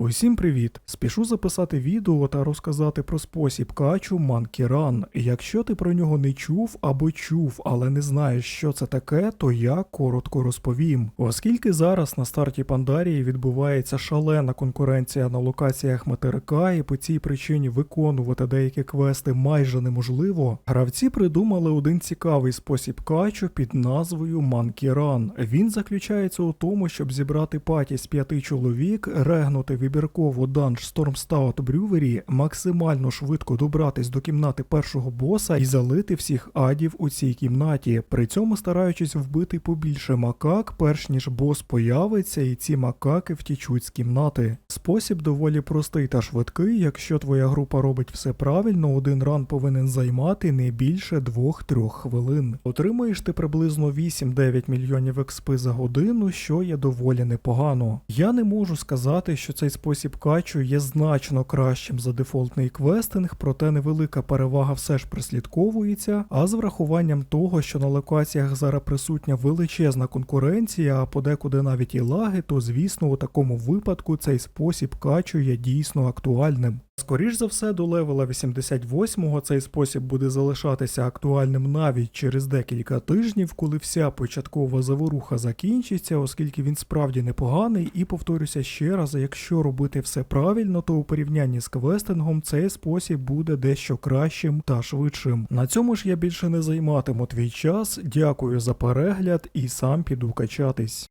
Усім привіт! Спішу записати відео та розказати про спосіб качу Run. Якщо ти про нього не чув або чув, але не знаєш, що це таке, то я коротко розповім. Оскільки зараз на старті Пандарії відбувається шалена конкуренція на локаціях материка, і по цій причині виконувати деякі квести майже неможливо, гравці придумали один цікавий спосіб качу під назвою Run. Він заключається у тому, щоб зібрати паті з п'яти чоловік, регнути вибірково данж Stormstout Brewery, максимально швидко добратись до кімнати першого боса і залити всіх адів у цій кімнаті, при цьому стараючись вбити побільше макак, перш ніж бос появиться, і ці макаки втічуть з кімнати. Спосіб доволі простий та швидкий. Якщо твоя група робить все правильно, один ран повинен займати не більше 2-3 хвилин. Отримаєш ти приблизно 8-9 мільйонів експи за годину, що є доволі непогано. Я не можу сказати, що цей спосіб качу є значно кращим за дефолтний квестинг, проте невелика перевага все ж прислідковується, а з врахуванням того, що на локаціях зараз присутня величезна конкуренція, а подекуди навіть і лаги, то звісно у такому випадку цей спосіб качу є дійсно актуальним. Скоріш за все, до левела 88-го цей спосіб буде залишатися актуальним навіть через декілька тижнів, коли вся початкова заворуха закінчиться, оскільки він справді непоганий, і повторюся ще раз, якщо робити все правильно, то у порівнянні з квестингом цей спосіб буде дещо кращим та швидшим. На цьому ж я більше не займатиму твій час. Дякую за перегляд і сам піду качатись.